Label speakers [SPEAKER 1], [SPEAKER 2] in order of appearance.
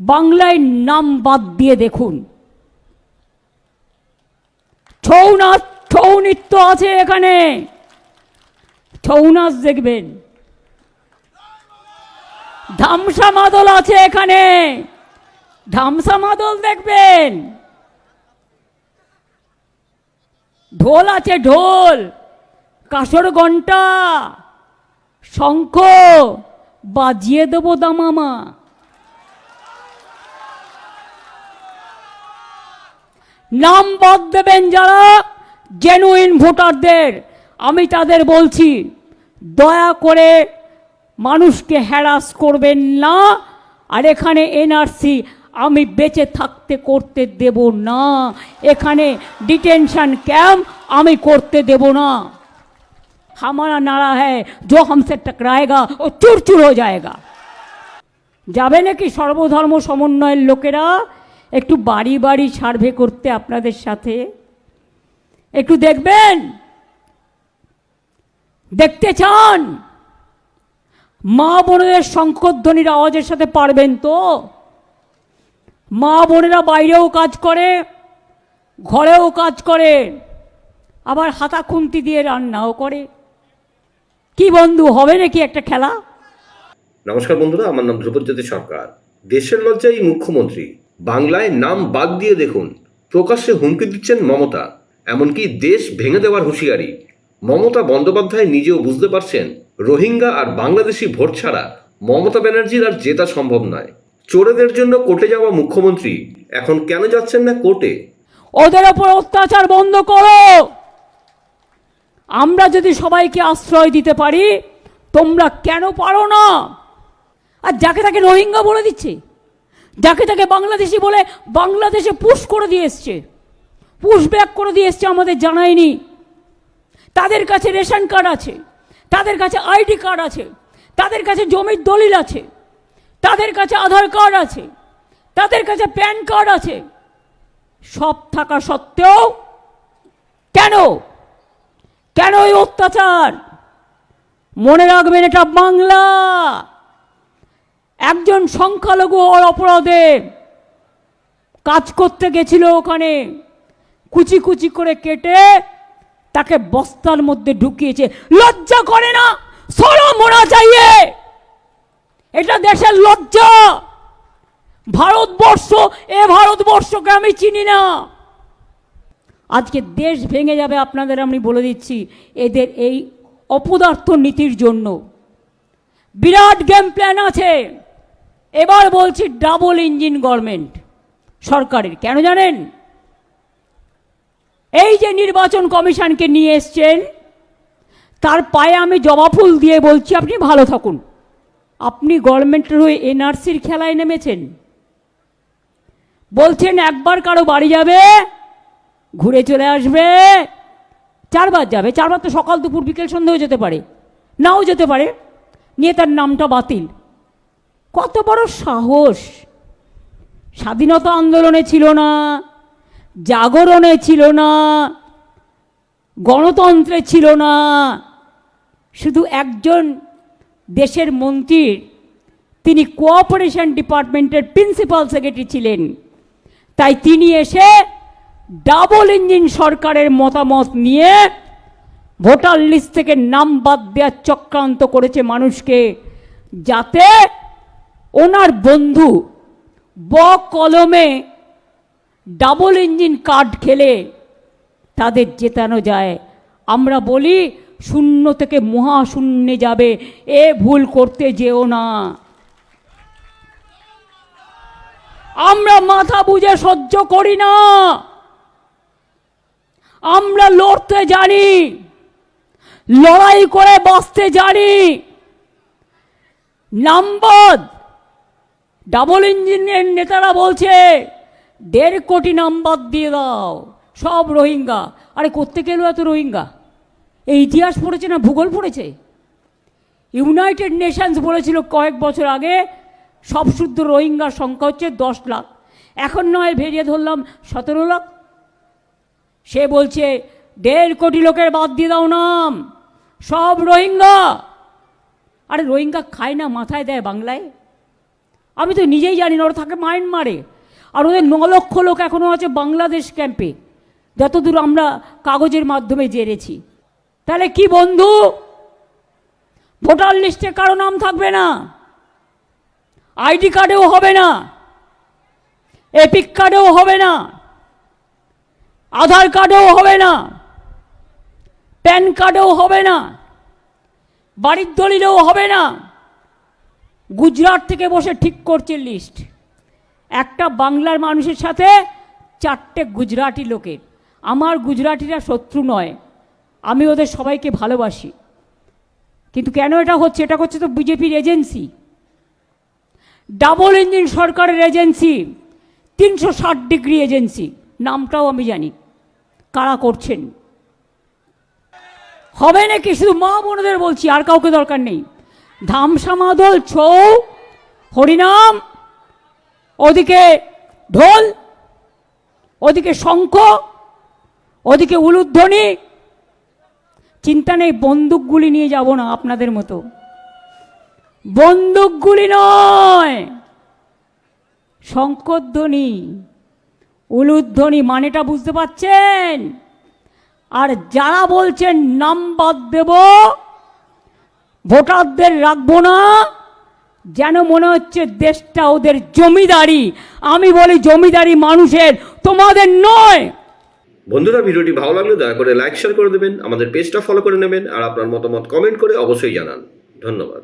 [SPEAKER 1] বাংলায় নাম বাদ দিয়ে দেখুন। ছৌ নাচ ছৌ নৃত্য আছে এখানে। ছৌ নাচ দেখবেন। ধামসা মাদল আছে এখানে। ধামসা মাদল দেখবেন। ঢোল আছে ঢোল। কাসর ঘণ্টা শঙ্খ। বাজিয়ে দেবো দামামা। নাম বাদ দেবেন যারা জেনুইন ভোটারদের আমি তাদের বলছি দয়া করে মানুষকে হ্যারাস করবেন না আর এখানে এনআরসি আমি বেঁচে থাকতে করতে দেব না এখানে ডিটেনশন ক্যাম্প আমি করতে দেব না हमारा नारा है जो हमसे टकराएगा वो चूर चूर हो जाएगा যাবে নাকি সর্বধর্ম সমন্বয়ের লোকেরা একটু বাড়ি বাড়ি সার্ভে করতে আপনাদের সাথে। একটু দেখবেন? দেখতে চান? মা বোনেদের শঙ্করধ্বনির আওয়াজের সাথে পারবেন তো? মা বোনেরা বাইরেও কাজ করে, ঘরেও কাজ করে, আবার হাতা খুন্তি দিয়ে রান্নাও করে। কি বন্ধু, হবে নাকি একটা খেলা?
[SPEAKER 2] নমস্কার বন্ধুরা, আমার নাম ধ্রুপজ্যোতি সরকার। দেশের লজ্জায় মুখ্যমন্ত্রী বাংলায় নাম বাদ দিয়ে দেখুন। প্রকাশ্যে হুমকি দিচ্ছেন মমতা, এমনকি দেশ ভেঙে দেওয়ার হুঁশিয়ারি। মমতা বন্দ্যোপাধ্যায় নিজেও বুঝতে পারছেন, রোহিঙ্গা আর বাংলাদেশি ভোট ছাড়া মমতা ব্যানার্জির আর জেতা সম্ভব নয়। চোরেদের জন্য কোর্টে যাওয়া মুখ্যমন্ত্রী, এখন কেন যাচ্ছেন না কোর্টে?
[SPEAKER 1] ওদের ওপর অত্যাচার বন্ধ করো! আমরা যদি সবাইকে আশ্রয় দিতে পারি, তোমরা কেন পারো না? আর যাকে তাকে রোহিঙ্গা বলে দিচ্ছে? যাকে তাকে বাংলাদেশি বলে বাংলাদেশে পুশ করে দিয়ে এসছে। পুশ ব্যাক করে দিয়ে এসছে আমাদের জানায়নি। তাদের কাছে রেশন কার্ড আছে, তাদের কাছে আইডি কার্ড আছে, তাদের কাছে জমির দলিল আছে, তাদের কাছে আধার কার্ড আছে, তাদের কাছে প্যান কার্ড আছে। সব থাকা সত্ত্বেও কেন? কেন এই অত্যাচার? মনে রাখবেন এটা বাংলা। একজন সংখ্যালঘু ওর অপরাধে কাজ করতে গেছিল ওখানে। কুচি কুচি করে কেটে তাকে বস্তার মধ্যে ঢুকিয়েছে। লজ্জা করে না? সরো মোনা চাইয়ে এটা দেশের লজ্জা। ভারতবর্ষ, এ ভারতবর্ষকে আমি চিনি না। আজকে দেশ ভেঙে যাবে আপনাদের আমি বলে দিচ্ছি, এদের এই অপদার্থ নীতির জন্য। বিরাট গেম প্ল্যান আছে। এবার বলছি ডাবল ইঞ্জিন গভর্নমেন্ট সরকারের, কেন জানেন? এই যে নির্বাচন কমিশনকে নিয়ে এসছেন, তার পায়ে আমি জবা ফুল দিয়ে বলছি আপনি ভালো থাকুন। আপনি গভর্নমেন্টের হয়ে এনআরসির খেলায় নেমেছেন। বলছেন একবার কারও বাড়ি যাবে, ঘুরে চলে আসবে, চারবার যাবে, চারবার তো সকাল দুপুর বিকেল সন্ধ্যেও যেতে পারে, নাও যেতে পারে, নিয়ে তার নামটা বাতিল। কত বড় সাহস। স্বাধীনতা আন্দোলনে ছিল না, জাগরণে ছিল না, গণতন্ত্রে ছিল না। শুধু একজন দেশের মন্ত্রীর তিনি কোঅপারেশন ডিপার্টমেন্টের প্রিন্সিপাল সেক্রেটারি ছিলেন। তাই তিনি এসে ডাবল ইঞ্জিন সরকারের মতামত নিয়ে ভোটার লিস্ট থেকে নাম বাদ দেওয়ার চক্রান্ত করেছে মানুষকে, যাতে ওনার বন্ধু ব কলমে ডাবল ইঞ্জিন কার্ড খেলে তাদের জেতানো যায়। আমরা বলি, শূন্য থেকে মহাশূন্যে যাবে, এ ভুল করতে যেও না। আমরা মাথা বুঝে সহ্য করি না। আমরা লড়তে জানি, লড়াই করে বাঁচতে জানি। নাম্বার ডাবল ইঞ্জিনের নেতারা বলছে, দেড় কোটি নাম্বার দিয়ে দাও, সব রোহিঙ্গা। আরে করতে গেল এত রোহিঙ্গা? এই ইতিহাস পড়েছে না ভূগোল পড়েছে? ইউনাইটেড নেশনস বলেছিল কয়েক বছর আগে, সব শুদ্ধ রোহিঙ্গার সংখ্যা হচ্ছে দশ লাখ। এখন নয় ভেরিয়ে ধরলাম সতেরো লাখ। সে বলছে, দেড় কোটি লোকের বাদ দিয়ে দাও নাম, সব রোহিঙ্গা। আরে রোহিঙ্গা খায় না, মাথায় দেয় বাংলায়? আমি তো নিজেই জানি না, ওরা থাকে মায়ানমারে। আর ওদের ন লক্ষ লোক এখনও আছে বাংলাদেশ ক্যাম্পে। যতদূর আমরা কাগজের মাধ্যমে জেনেছি। তাহলে কি বন্ধু? ভোটার লিস্টে কারও নাম থাকবে না। আইডি কার্ডেও হবে না। এপিক কার্ডেও হবে না। আধার কার্ডেও হবে না। প্যান কার্ডেও হবে না। বাড়ির দলিলেও হবে না। গুজরাট থেকে বসে ঠিক করছে লিস্ট একটা বাংলার মানুষের সাথে চারটে গুজরাটি লোকের। আমার গুজরাটিরা শত্রু নয়, আমি ওদের সবাইকে ভালোবাসি। কিন্তু কেন এটা হচ্ছে? এটা হচ্ছে তো বিজেপির এজেন্সি ডাবল ইঞ্জিন সরকারের এজেন্সি তিনশো ষাট ডিগ্রি এজেন্সি নামটাও আমি জানি। কারা করছেন? হবে নাকি? শুধু মা বোনদের বলছি, আর কাউকে দরকার নেই। ধামসা মাদল ছৌ, হরিনাম, ওদিকে ঢোল, ওদিকে শঙ্খ, ওদিকে উলুধ্বনি। চিন্তা নেই, বন্দুকগুলি নিয়ে যাব না আপনাদের মতো। বন্দুকগুলি নয়, শঙ্করধ্বনি, উলুধ্বনি মানেটা বুঝতে পাচ্ছেন আর যারা বলছেন নাম বাদ দেব ভোটারদের রাখব না। যেন মনে হচ্ছে দেশটা ওদের জমিদারি। আমি বলি জমিদারি মানুষের, তোমাদের নয়।
[SPEAKER 2] বন্ধুরা, ভিডিওটি ভালো লাগলে দয়া করে লাইক শেয়ার করে দেবেন। আমাদের পেজটা ফলো করে নেবেন। আর আপনার মতামত কমেন্ট করে অবশ্যই জানান। ধন্যবাদ।